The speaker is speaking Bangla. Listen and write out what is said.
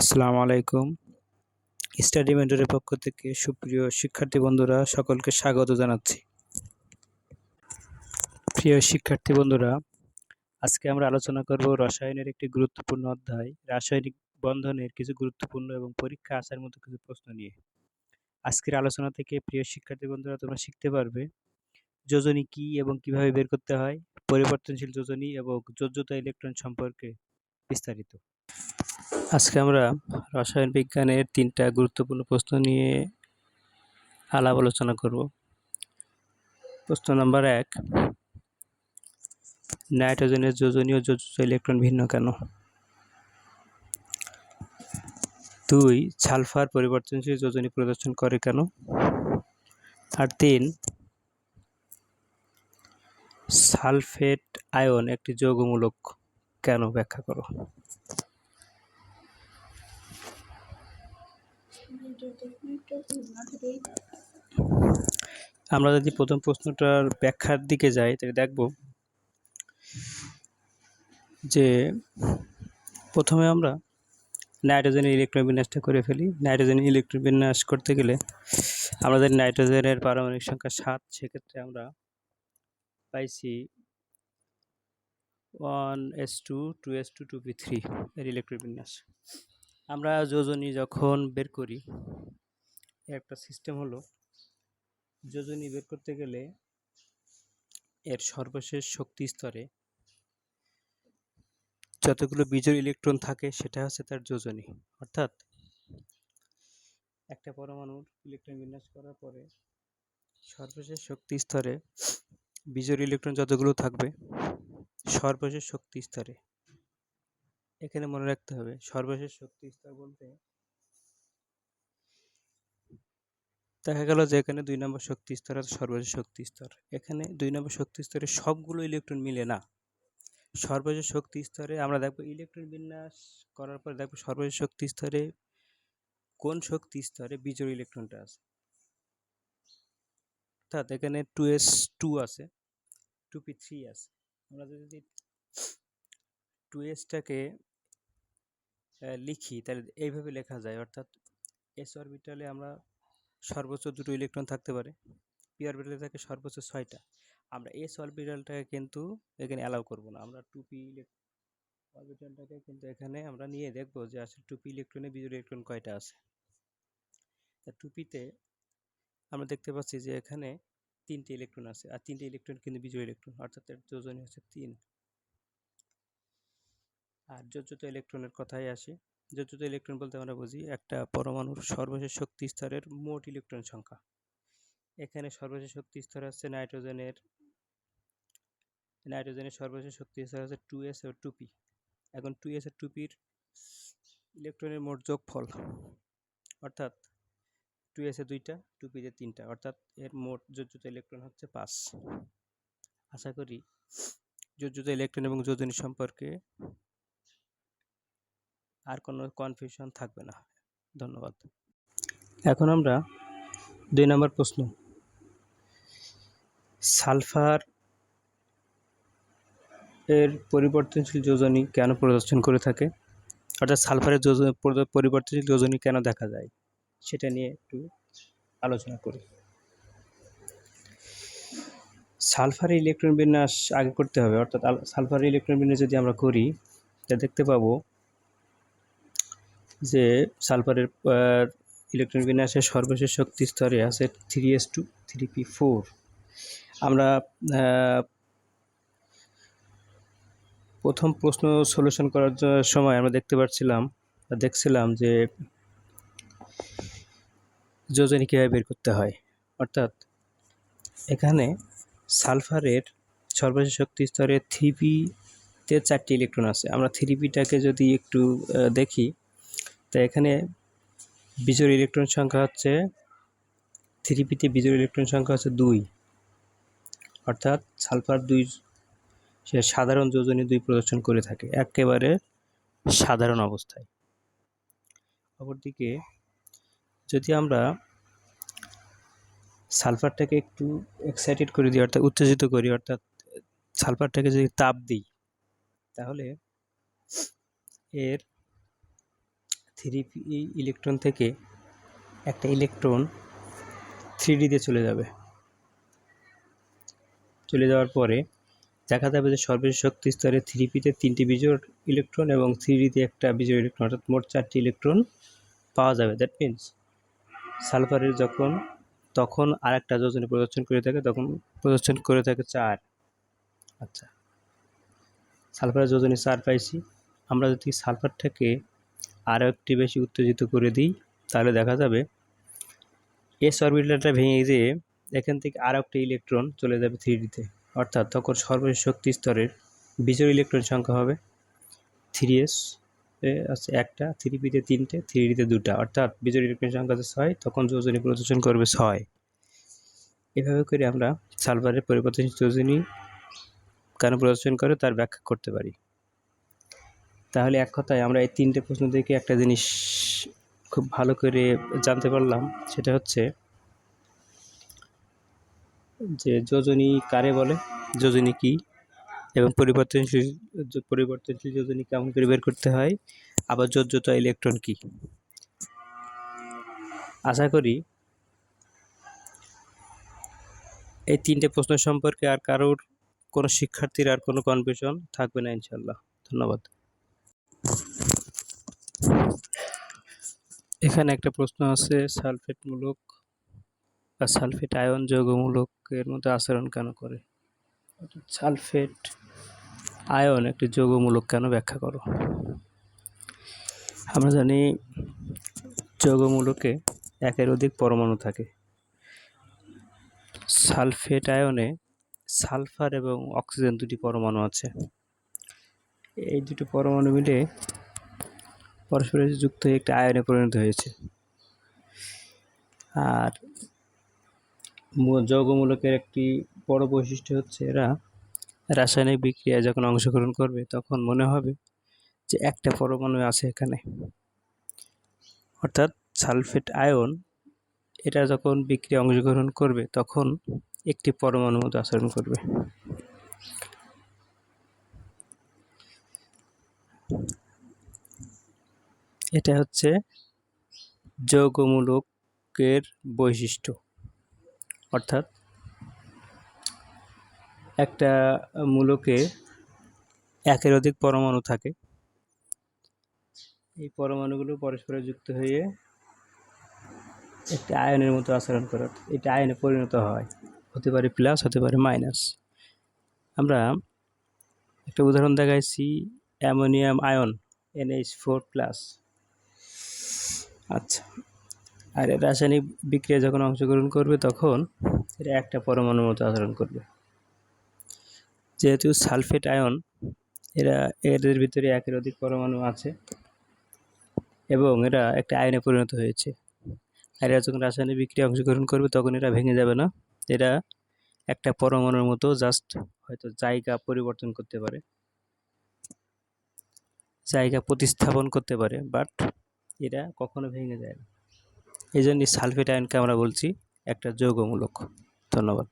আসসালামু আলাইকুম। স্টাডি মেন্টরের পক্ষ থেকে সুপ্রিয় শিক্ষার্থী বন্ধুরা, সকলকে স্বাগত জানাচ্ছি। প্রিয় শিক্ষার্থী বন্ধুরা, আজকে আমরা আলোচনা করব রসায়নের একটি গুরুত্বপূর্ণ অধ্যায়, রাসায়নিক বন্ধনের কিছু গুরুত্বপূর্ণ এবং পরীক্ষা আসার মতো কিছু প্রশ্ন নিয়ে। আজকের আলোচনা থেকে প্রিয় শিক্ষার্থী বন্ধুরা, তোমরা শিখতে পারবে যোজনী কি এবং কীভাবে বের করতে হয়, পরিবর্তনশীল যোজনী এবং যোজ্যতা ইলেকট্রন সম্পর্কে বিস্তারিত। আজকে আমরা রসায়ন বিজ্ঞানের তিনটা গুরুত্বপূর্ণ প্রশ্ন নিয়ে আলাপ আলোচনা করব। প্রশ্ন নাম্বার এক, নাইট্রোজেনের যোজনী ও যোজ্য ইলেকট্রন ভিন্ন কেন? দুই, সালফার পরিবর্তনশীল যোজনী প্রদর্শন করে কেন? আর তিন, সালফেট আয়ন একটি যৌগমূলক কেন ব্যাখ্যা করো? আমরা যদি প্রথম প্রশ্নটার ব্যাখ্যার দিকে যাই, তাহলে দেখব যে প্রথমে আমরা নাইট্রোজেনের ইলেকট্রন বিন্যাসটা করে ফেলি। নাইট্রোজেনের ইলেকট্রন বিন্যাস করতে গেলে আমাদের নাইট্রোজেনের পারমাণবিক সংখ্যা সাত, সেক্ষেত্রে আমরা পাইছি one S two two S two two P three এর ইলেকট্রন বিন্যাস। আমরা যোজনী যখন বের করি একটা সিস্টেম হলো, যোজনী বের করতে গেলে এর সর্বশেষ শক্তি স্তরে যতগুলো বিজোড় ইলেকট্রন থাকে, সেটা হচ্ছে তার যোজনী। অর্থাৎ একটা পরমাণুর ইলেকট্রন বিন্যাস করার পরে সর্বশেষ শক্তি স্তরে বিজোড় ইলেকট্রন যতগুলো থাকবে, সর্বশেষ শক্তি স্তরে। এখানে মনে রাখতে হবে, সর্বশেষ শক্তি স্তর বলতে দেখা গেল যে এখানে দুই নম্বর শক্তি স্তর আছে সর্বশেষ শক্তি স্তর। এখানে দুই নম্বর শক্তি স্তরে সবগুলো ইলেকট্রন মিলে না। সর্বশেষ শক্তি স্তরে আমরা দেখব ইলেকট্রন বিন্যাস করার পর দেখব সর্বশেষ শক্তি স্তরে কোন শক্তি স্তরে বিজোড় ইলেকট্রনটা আছে। অর্থাৎ এখানে টু এস টু আছে টু পি থ্রি আছে। আমরা যদি টু এসটাকে লিখি, তাহলে এইভাবে লেখা যায়। অর্থাৎ এস অরবিটালে আমরা সর্বোচ্চ দুটো ইলেকট্রন থাকতে পারে। পি অরবিটালে থাকে সর্বোচ্চ ছয়টা। আমরা এস অরবিটালটাকে কিন্তু এখানে অ্যালাউ করব না। আমরা টু পি অরবিটালটাকে কিন্তু এখানে আমরা নিয়ে দেখব যে আসলে টু পি ইলেকট্রনে বিজোড় ইলেকট্রন কয়টা আছে। তা টুপিতে আমরা দেখতে পাচ্ছি যে এখানে তিনটে ইলেকট্রন আছে, আর তিনটে ইলেকট্রন কিন্তু বিজোড় ইলেকট্রন অর্থাৎ এর হচ্ছে তিন। আর যোজ্যতা ইলেকট্রনের কথাই আসি যোজ্যতা ইলেকট্রন বলতে আমরা বুঝি, একটা পরমাণুর সর্বশেষ শক্তি স্তরের মোট ইলেকট্রন সংখ্যা। এখানে সর্বশেষ শক্তি স্তর আছে নাইট্রোজেনের নাইট্রোজেনের সর্বশেষ শক্তি স্তর আছে টু এস ও টু পি এখন টু এস আর টু পির ইলেকট্রনের মোট যোগফল, অর্থাৎ টু এসে দুইটা টু পিতে তিনটা, অর্থাৎ এর মোট যোজ্যতা ইলেকট্রন হচ্ছে পাঁচ। আশা করি যোজ্যতা ইলেকট্রন এবং যোজনী সম্পর্কে আর কোনো কনফিউশন থাকবে না। ধন্যবাদ। এখন আমরা দুই নম্বর প্রশ্ন। সালফার এর পরিবর্তনশীল যোজনী কেন প্রদর্শন করে থাকে? অর্থাৎ সালফারের পরিবর্তনশীল যোজনী কেন দেখা যায়? সেটা নিয়ে একটু আলোচনা করি। সালফার ইলেকট্রন বিন্যাস আগে করতে হবে। অর্থাৎ সালফার ইলেকট্রন বিন্যাস যদি আমরা করি তা দেখতে পাবো যে সালফারের ইলেকট্রন বিন্যাসের সর্বশেষ শক্তি স্তরে আছে three S two three P four আমরা প্রথম প্রশ্ন সলিউশন করার সময় আমরা দেখতে পাচ্ছিলাম দেখছিলাম যে যোজনী কীভাবে বের করতে হয়। অর্থাৎ এখানে সালফারের সর্বশেষ শক্তি স্তরে থ্রি পিতে চারটি ইলেকট্রন আছে। আমরা থ্রি পিটাকে যদি একটু দেখি তো এখানে বিজোড় ইলেকট্রন সংখ্যা হচ্ছে থ্রি পিতে বিজোড় ইলেকট্রন সংখ্যা হচ্ছে দুই। অর্থাৎ সালফার দুই সে সাধারণ যোজনী দুই প্রদর্শন করে থাকে, একেবারে সাধারণ অবস্থায়। অপরদিকে যদি আমরা সালফারটাকে একটু এক্সাইটেড করে দিই, অর্থাৎ উত্তেজিত করি, অর্থাৎ সালফারটাকে যদি তাপ দিই, তাহলে এর থ্রি ইলেকট্রন থেকে একটা ইলেকট্রন থ্রি ডিতে চলে যাবে। চলে যাওয়ার পরে দেখা যাবে যে সর্বশেষ শক্তি স্তরে থ্রি পিতে তিনটি বিজোড় ইলেকট্রন এবং থ্রি ডিতে একটা বিজোড় ইলেকট্রন, অর্থাৎ মোট চারটি ইলেকট্রন পাওয়া যাবে। দ্যাট মিনস সালফারের যখন, তখন আরেকটা যোজনে প্রদর্শন করে থাকে, তখন প্রদর্শন করে থাকে চার। আচ্ছা সালফারের যোজনে চার পাইছি। আমরা যদি সালফারটাকে আরও একটি বেশি উত্তেজিত করে দিই, তাহলে দেখা যাবে এস অরবিটালটা ভেঙে যেয়ে এখান থেকে আরও একটা ইলেকট্রন চলে যাবে থ্রি ডিতে অর্থাৎ তখন সর্বশেষ শক্তি স্তরের বিজোড় ইলেকট্রন সংখ্যা হবে থ্রি এস আছে একটা থ্রি পিতে তিনটে থ্রি ডিতে দুটা। অর্থাৎ বিজয় ইলেকট্রন সংখ্যা ছয়, তখন যোজনী প্রদর্শন করবে ছয়। এভাবে করে আমরা সালভারের পরিবর্তনশীল যোজনী কেন প্রদর্শন করে তার ব্যাখ্যা করতে পারি। তাহলে এক কথায় আমরা এই তিনটে প্রশ্ন থেকে একটা জিনিস খুব ভালো করে জানতে পারলাম। সেটা হচ্ছে যে যোজনী কারে বলে? যোজনী কি? এবং পরিবর্তনশীল পরিবর্তনশীল যোজনী কেমন করে বের করতে হয়? আবার যোজ্যতা ইলেকট্রন কি? আশা করি এই তিনটে প্রশ্ন সম্পর্কে আর কারোর কোনো শিক্ষার্থীর আর কোনো কনফিউশন থাকবে না ইনশাল্লাহ ধন্যবাদ। এখানে একটা প্রশ্ন আছে, সালফেটমূলক বা সালফেট আয়ন যৌগমূলক এর মধ্যে আচরণ কেন করে? সালফেট আয়ন একটি যৌগমূলক কেন ব্যাখ্যা করো? আমরা জানি যৌগমূলকে একের অধিক পরমাণু থাকে। সালফেট আয়নে সালফার এবং অক্সিজেন দুটি পরমাণু আছে। এই দুটি পরমাণু মিলে পরস্পরের যুক্ত হয়ে একটি আয়নে পরিণত হয়েছে। আর যৌগমূলকের একটি বড় বৈশিষ্ট্য হচ্ছে এরা রাসায়নিক বিক্রিয়ায় যখন অংশগ্রহণ করবে, তখন মনে হবে যে একটা পরমাণু আছে এখানে। অর্থাৎ সালফেট আয়ন, এটা যখন বিক্রিয়া অংশগ্রহণ করবে, তখন একটি পরমাণু মতো আচরণ করবে। এটা হচ্ছে যৌগমূলকের বৈশিষ্ট্য। অর্থাৎ একটা মূলকে একের অধিক পরমাণু থাকে। এই পরমাণুগুলো পরস্পরে যুক্ত হয়ে একটি আয়নের মতো আচরণ করে। এটা আয়নে পরিণত হয়। হতে পারে প্লাস, হতে পারে মাইনাস। আমরা একটা উদাহরণ দেখাইছি, ammonium ion, NH four plus. আচ্ছা। আর রাসায়নিক বিক্রিয়া যখন অংশগ্রহণ করবে তখন এটা একটা পরমাণুর মতো আচরণ করবে। যেহেতু সালফেট আয়ন, এরা এদের ভিতরে একের অধিক পরমাণু আছে এবং এরা একটা আয়নে পরিণত হয়েছে। আর এরা যখন রাসায়নিক বিক্রিয়া অংশগ্রহণ করবে তখন এরা ভেঙে যাবে না। এরা একটা পরমাণুর মতো জাস্ট হয়তো জায়গা পরিবর্তন করতে পারে। জায়গা প্রতিস্থাপন করতে পারে, বাট এরা কখনো ভেঙে যায় না। এই জন্য সালফেট আয়নকে আমরা বলছি একটা যৌগমূলক। ধন্যবাদ।